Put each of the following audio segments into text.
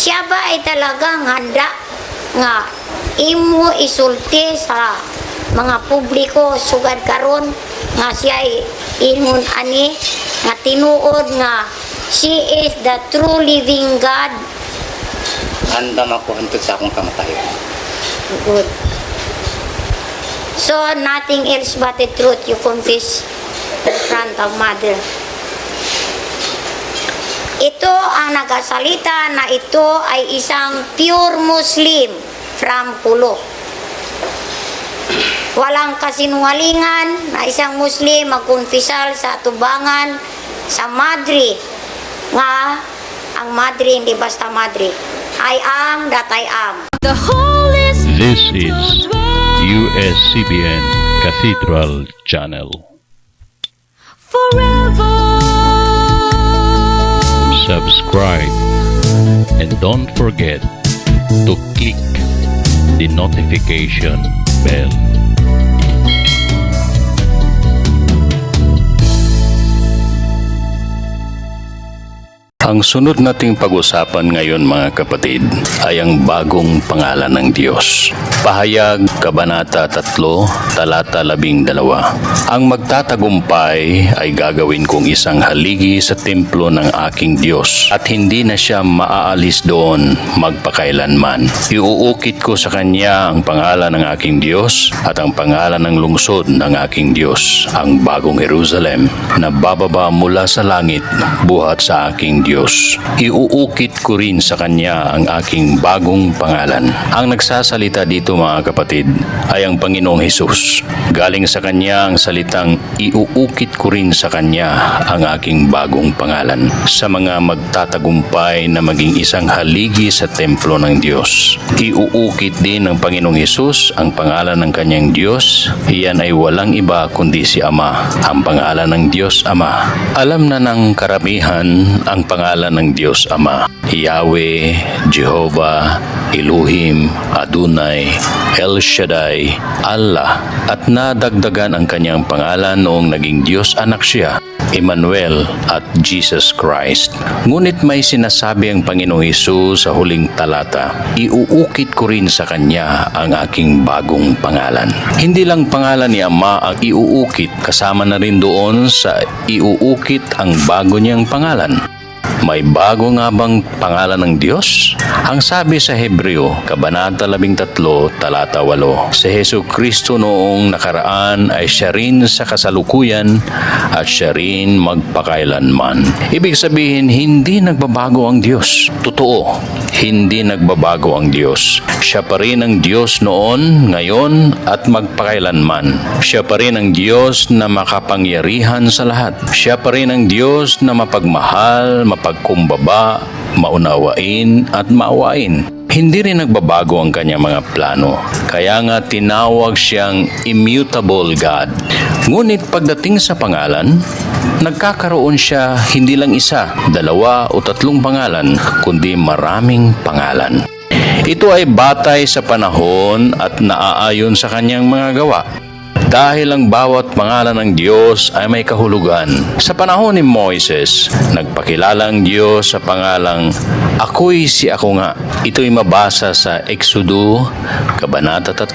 siya ba ay talagang handa nga imo isulti sa mga publiko? Sugad karon nga siya ay ingon ani nga tinuod nga she is the true living God. Andam ako hantod sa akong kamatayon. good. So nothing else but the truth you confess in front of mother ito ang nagasalita na ito ay isang pure Muslim from Pulo. Walang kasinungalingan na isang Muslim magkumpisal sa tubangan sa Madri nga ang Madri hindi basta Madri. I am that I am. The Holy This is USCBN Cathedral Channel. forever. Subscribe and don't forget to click the notification bell. Ang sunod nating pag-usapan ngayon mga kapatid ay ang bagong pangalan ng Diyos. Pahayag, Kabanata 3, Talata 12. Ang magtatagumpay ay gagawin kong isang haligi sa templo ng aking Diyos at hindi na siya maaalis doon magpakailanman. Iuukit ko sa kanya ang pangalan ng aking Diyos at ang pangalan ng lungsod ng aking Diyos, ang bagong Jerusalem na bababa mula sa langit buhat sa aking Diyos. Iuukit ko rin sa Kanya ang aking bagong pangalan. Ang nagsasalita dito mga kapatid ay ang Panginoong Hesus. Galing sa Kanya ang salitang iuukit ko rin sa Kanya ang aking bagong pangalan. Sa mga magtatagumpay na maging isang haligi sa templo ng Diyos. Iuukit din ng Panginoong Hesus ang pangalan ng Kanyang Diyos. Iyan ay walang iba kundi si Ama. Ang pangalan ng Diyos Ama. Alam na ng karamihan ang pangalan ng Diyos Ama. Yahweh, Jehovah, Elohim, Adonai, El Shaddai, Allah at nadagdagan ang kanyang pangalan noong naging Diyos anak siya Emmanuel at Jesus Christ. Ngunit may sinasabi ang Panginoong Hesus sa huling talata, iuukit ko rin sa Kanya ang aking bagong pangalan. Hindi lang pangalan ni Ama ang iuukit, kasama na rin doon sa iuukit ang bago niyang pangalan. May bago nga bang pangalan ng Diyos? Ang sabi sa Hebreo, Kabanata 13, Talata 8, si Heso Kristo noong nakaraan ay siya rin sa kasalukuyan at siya rin magpakailanman. Ibig sabihin, hindi nagbabago ang Diyos. Totoo, hindi nagbabago ang Diyos. Siya pa rin ang Diyos noon, ngayon at magpakailanman. Siya pa rin ang Diyos na makapangyarihan sa lahat. Siya pa rin ang Diyos na mapagmahal, mapagkumbaba, maunawain at maawain. Hindi rin nagbabago ang kanyang mga plano. Kaya nga tinawag siyang immutable God. Ngunit pagdating sa pangalan, nagkakaroon siya hindi lang isa, dalawa o tatlong pangalan, kundi maraming pangalan. Ito ay batay sa panahon at naaayon sa kanyang mga gawa. Dahil ang bawat pangalan ng Diyos ay may kahulugan. Sa panahon ni Moises, nagpakilala ang Diyos sa pangalang Ako'y si ako nga. Ito'y mabasa sa Exodo, Kabanata 3,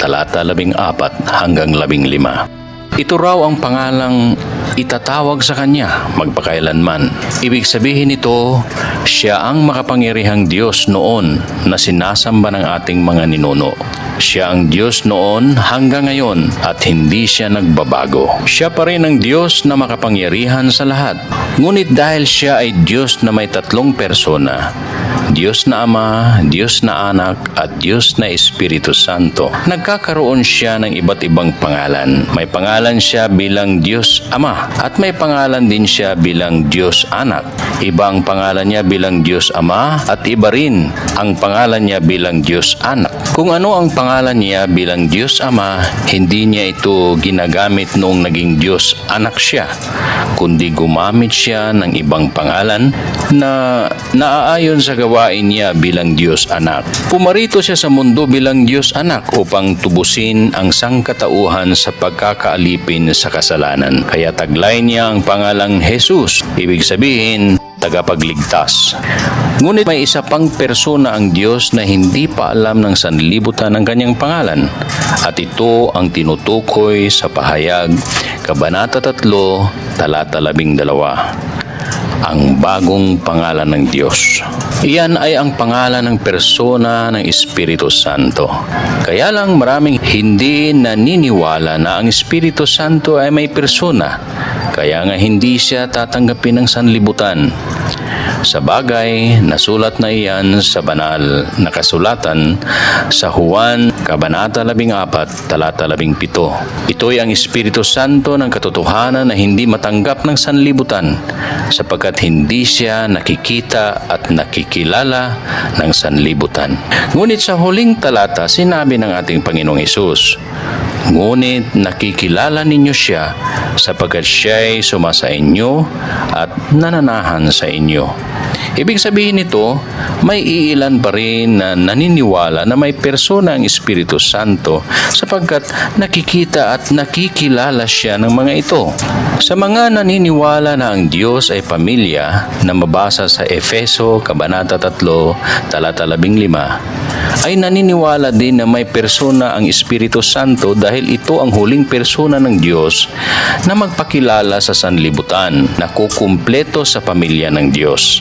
Talata 14 hanggang 15. Ito raw ang pangalang itatawag sa kanya magpakailanman. Ibig sabihin nito, siya ang makapangyarihang Diyos noon na sinasamba ng ating mga ninuno. Siya ang Diyos noon hanggang ngayon at hindi siya nagbabago. Siya pa rin ang Diyos na makapangyarihan sa lahat. Ngunit dahil siya ay Diyos na may tatlong persona, Diyos na Ama, Diyos na Anak, at Diyos na Espiritu Santo. Nagkakaroon siya ng iba't ibang pangalan. May pangalan siya bilang Diyos Ama at may pangalan din siya bilang Diyos Anak. Iba ang pangalan niya bilang Diyos Ama at iba rin ang pangalan niya bilang Diyos Anak. Kung ano ang pangalan niya bilang Diyos Ama, hindi niya ito ginagamit noong naging Diyos Anak siya, kundi gumamit siya ng ibang pangalan na naaayon sa gawain niya bilang Diyos Anak. Pumarito siya sa mundo bilang Diyos Anak upang tubusin ang sangkatauhan sa pagkakaalipin sa kasalanan. Kaya taglay niya ang pangalang Jesus. Ibig sabihin, tagapagligtas. Ngunit may isa pang persona ang Diyos na hindi pa alam ng sanlibutan ng kanyang pangalan. At ito ang tinutukoy sa pahayag, Kabanata 3, talata 12 ang bagong pangalan ng Diyos. Iyan ay ang pangalan ng persona ng Espiritu Santo. Kaya lang maraming hindi naniniwala na ang Espiritu Santo ay may persona. Kaya nga hindi siya tatanggapin ng sanlibutan. Sa bagay, nasulat na iyan sa banal na kasulatan sa Juan, Kabanata 14, talata 17. Ito'y ang Espiritu Santo ng katotohanan na hindi matanggap ng sanlibutan sapagkat hindi siya nakikita at nakikilala ng sanlibutan. Ngunit sa huling talata, sinabi ng ating Panginoong Isus, Ngunit nakikilala ninyo siya sapagkat siya'y sumasa inyo at nananahan sa inyo. Ibig sabihin nito, may iilan pa rin na naniniwala na may persona ang Espiritu Santo sapagkat nakikita at nakikilala siya ng mga ito. Sa mga naniniwala na ang Diyos ay pamilya na mabasa sa Efeso, Kabanata 3, talata 15, ay naniniwala din na may persona ang Espiritu Santo dahil ito ang huling persona ng Diyos na magpakilala sa sanlibutan na kukumpleto sa pamilya ng Diyos.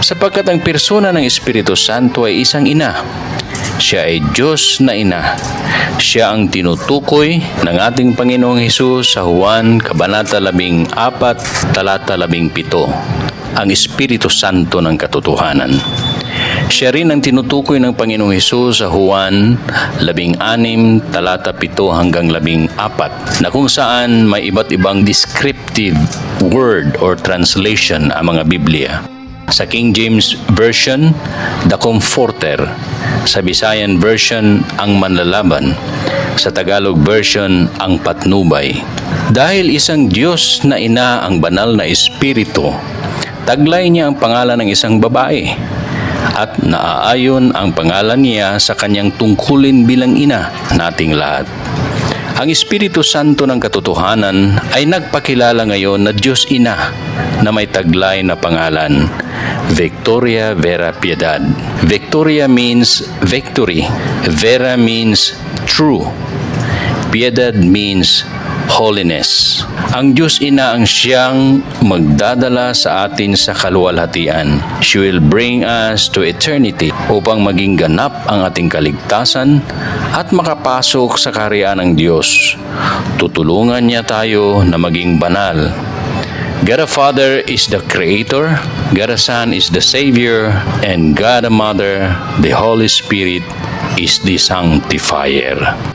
Sapagkat ang persona ng Espiritu Santo ay isang ina. Siya ay Diyos na ina. Siya ang tinutukoy ng ating Panginoong Hesus sa Juan, Kabanata 14, talata 17. Ang Espiritu Santo ng katotohanan. Siya rin ang tinutukoy ng Panginoong Hesus sa Juan 16, talata 7 hanggang 14 na kung saan may iba't ibang descriptive word or translation ang mga Biblia. Sa King James Version, The Comforter. Sa Visayan Version, Ang Manlalaban. Sa Tagalog Version, Ang Patnubay. Dahil isang Diyos na ina ang banal na Espiritu, taglay niya ang pangalan ng isang babae at naaayon ang pangalan niya sa kanyang tungkulin bilang ina nating lahat. Ang Espiritu Santo ng katotohanan ay nagpakilala ngayon na Diyos Ina na may taglay na pangalan, Victoria Vera Piedad. Victoria means victory. Vera means true. Piedad means holiness. Ang Diyos Ina ang siyang magdadala sa atin sa kaluwalhatian. She will bring us to eternity upang maging ganap ang ating kaligtasan at makapasok sa karyaan ng Diyos. Tutulungan niya tayo na maging banal. God the Father is the Creator, God the Son is the Savior, and God the Mother, the Holy Spirit, is the Sanctifier.